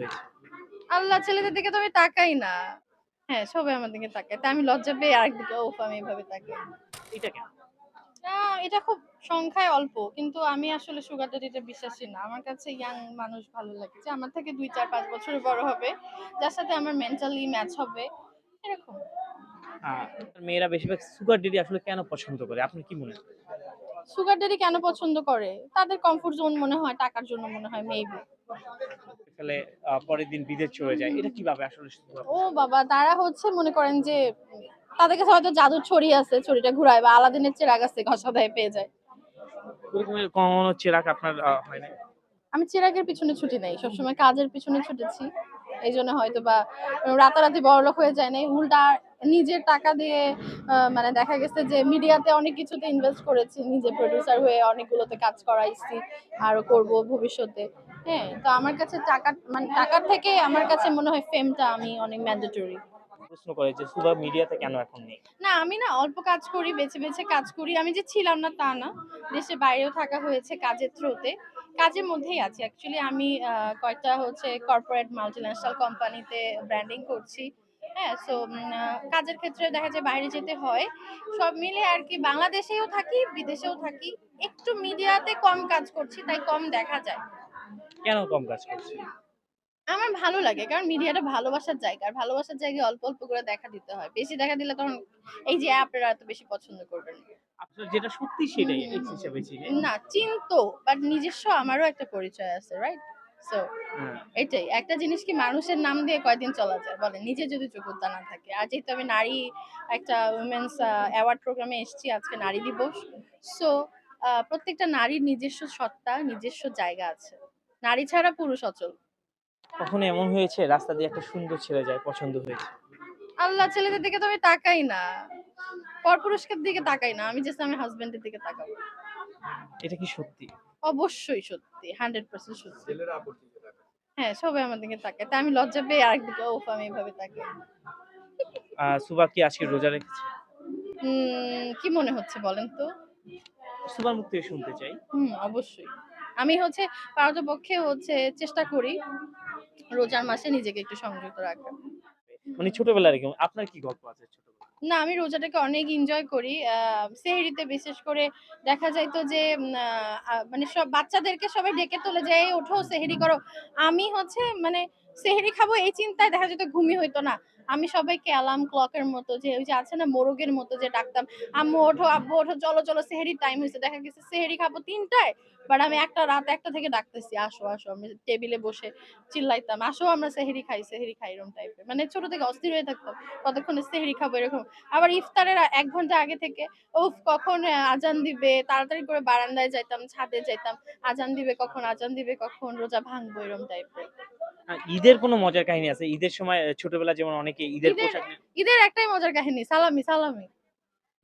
হয়েছে। আল্লাহ ছেলেদের দিকে তো আমি তাকাই না। হ্যাঁ সবাই আমার দিকে তাকায়। তা আমি লজ্জা পেয়ে আরেকদিকে ওফ আমি এভাবে তাকাই। এটা কেন এটা খুব সংখ্যায় অল্প কিন্তু আমি আসলে সুগার ড্যাডিতে বিশ্বাসী না। আমার কাছে ইয়াং মানুষ ভালো লাগে। যে আমার থেকে দুই চার পাঁচ বছর বড় হবে যার সাথে আমার মেন্টালি ম্যাচ হবে এরকম। মেয়েরা বেশিরভাগ সুগার ডেডি আসলে কেন পছন্দ করে? আপনি কি মনে হয়? সুগার ড্যাডি কেন পছন্দ করে? তাদের কমফোর্ট জোন মনে হয় টাকার জন্য মনে হয় মেবি তাহলে পরের দিন বিদেশ চলে যায় এটা কীভাবে আসলে ও বাবা তারা হচ্ছে মনে করেন যে তাদের কাছে হয়তো জাদুর ছড়ি আছে ছড়িটা ঘুরায় বা আলাদিনের চেরাগ আছে ঘষা দেয় পেয়ে যায়। কখনো চেরাক আপনার হয় না আমি চিরাগের পিছনে ছুটি নেই সবসময় কাজের পিছনে ছুটেছি। এই জন্য হয়তো বা রাতারাতি বড়লোক হয়ে যায় নাই উল্টা নিজের টাকা দিয়ে মানে দেখা গেছে যে মিডিয়াতে অনেক কিছুতে ইনভেস্ট করেছি নিজে প্রডিউসার হয়ে অনেকগুলোতে কাজ করাইছি আরও করব ভবিষ্যতে। হ্যাঁ তো আমার কাছে টাকা মানে টাকার থেকে আমার কাছে মনে হয় ফেমটা আমি অনেক ম্যান্ডেটরি প্রশ্ন করে যে সুগার মিডিয়াতে কেন এখন নেই? না আমি না অল্প কাজ করি বেছে বেছে কাজ করি। আমি যে ছিলাম না তা না। দেশে বাইরেও থাকা হয়েছে কাজের থ্রুতে কাজের মধ্যেই আছি। অ্যাকচুয়ালি আমি কয়েকটা হচ্ছে কর্পোরেট মাল্টিন্যাশনাল কোম্পানিতে ব্র্যান্ডিং করছি। হ্যাঁ সো কাজের ক্ষেত্রে দেখা যায় বাইরে যেতে হয়। সব মিলে আর কি বাংলাদেশেও থাকি বিদেশেও থাকি। একটু মিডিয়াতে কম কাজ করছি তাই কম দেখা যায়। কেন কম কাজ করছে? আমার ভালো লাগে কারণ মিডিয়াটা ভালোবাসার জায়গা। আর ভালোবাসার জায়গায় অল্প অল্প করে দেখা দিতে হয়। বেশি দেখা দিলে তখন এই যে আপনারা এত বেশি পছন্দ করবেন না। আসলে যেটা সত্যি সেটাই হিসেবে না চিনতো বাট নিজস্ব আমারও একটা পরিচয় আছে রাইট সো হ্যাঁ। এটাই। একটা জিনিস কি মানুষের নাম দিয়ে কয়দিন চলা যায়? বলেন নিজে যদি যোগ্যতা না থাকে। আর যেহেতু আমি নারী একটা উমেন্স অ্যাওয়ার্ড প্রোগ্রামে এসেছি আজকে নারী দিবস। সো প্রত্যেকটা নারীর নিজস্ব সত্তা নিজস্ব জায়গা আছে। নারী ছাড়া পুরুষ অচল। কখনো এমন হয়েছে? রাস্তা দিয়ে একটা সুন্দর ছেলে যায় পছন্দ হয়েছে? আল্লাহ ছেলেদের দিকে তো আমি তাকাই না। পরপুরুষের দিকে তাকাই না। আমি জাস্ট আমার হাজবেন্ডের দিকে তাকাবো। এটা কি সত্যি? অবশ্যই সত্যি হান্ড্রেড পার্সেন্ট সত্যি। হ্যাঁ সবাই আমার দিকে তাকায়। তা আমি লজ্জা পেয়ে আরেকদিকে ওফ আমি এভাবে তাকাই আহ, সুবা কি আজকে রোজা রেখেছে? কি মনে হচ্ছে বলেন তো? সুবার মুখ থেকে শুনতে চাই। হুম অবশ্যই। আমি হচ্ছে পারতপক্ষে হচ্ছে চেষ্টা করি রোজার মাসে নিজেকে একটু সংযত রাখার। মানে ছোটবেলার আপনার কি গল্প আছে না, আমি রোজাটাকে অনেক এনজয় করি। সেহরিতে বিশেষ করে দেখা যায় তো যে মানে সব বাচ্চাদেরকে সবাই ডেকে তোলে যে, "এই, ওঠো, সেহরি করো। আমি হচ্ছে মানে সেহরি খাব এই চিন্তায় দেখা যেত ঘুমই হইতো না। আমি সবাইকে অ্যালার্ম ক্লকের মতো যে ওই যে আছে না মোরগের মতো যে ডাকতাম, আম্মু ওঠো, আব্বু ওঠো, চলো চলো সেহরি টাইম হয়েছে। দেখা গেছে সেহরি খাব তিনটায় বাট আমি একটা রাত একটা থেকে ডাকতেছি, আসো আসো। আমি টেবিলে বসে চিল্লাইতাম, আসো আমরা সেহরি খাই সেহরি খাই এরকম টাইপের মানে ছোট থেকে অস্থির হয়ে থাকতাম, কতক্ষণে সেহরি খাব? এরকম। আবার ইফতারের এক ঘণ্টা আগে থেকে, উফ, কখন আজান দিবে? তাড়াতাড়ি করে বারান্দায় যাইতাম, ছাদে যাইতাম, আজান দিবে কখন, আজান দিবে কখন, রোজা ভাঙবো এরকম টাইপের ঈদের কোনো মজার কাহিনী আছে? ঈদের সময় ছোটবেলা যেমন অনেকে ঈদের পোশাক ঈদের একটাই মজার কাহিনী সালামি সালামি।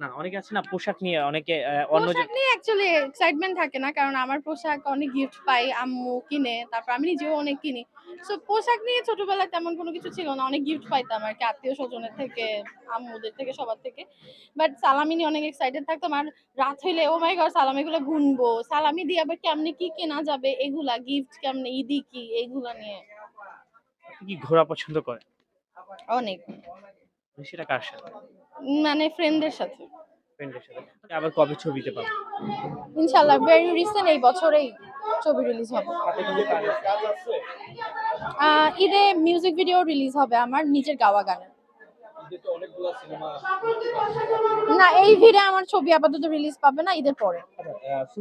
না অনেকে আছে না পোশাক নিয়ে অনেকে অন্য পোশাক নিয়ে অ্যাকচুয়ালি এক্সাইটমেন্ট থাকে না কারণ আমার পোশাক অনেক গিফট পাই আম্মু কিনে তারপর আমি নিজেও অনেক কিনি। সো পোশাক নিয়ে ছোটবেলায় তেমন কোনো কিছু ছিল না অনেক গিফট পাইতাম আর কি আত্মীয় স্বজনের থেকে আম্মুদের থেকে সবার থেকে। বাট সালামি নিয়ে অনেক এক্সাইটেড থাকতাম আর রাত হইলে ও মাই গড সালামিগুলো গুনবো। সালামি দিয়ে আবার কেমনে কি কেনা যাবে? এগুলা গিফট কেমনে? ঈদি কি? এইগুলা নিয়ে। আপনি কি ঘোরা পছন্দ করে? অনেক। সেটা কার সাথে? মানে ফ্রেন্ডদের সাথে। ফ্রেন্ডের সাথে। আবার কবে ছবিতে পাবো ইনশাল্লাহ ভেরি রিসেন্ট এই বছরেই ছবি রিলিজ হবে। ঈদে মিউজিক ভিডিও রিলিজ হবে আমার নিজের গাওয়া গানের না এই ভিড়ে আমার ছবি আপাতত রিলিজ পাবে না ঈদের পরে। আচ্ছা,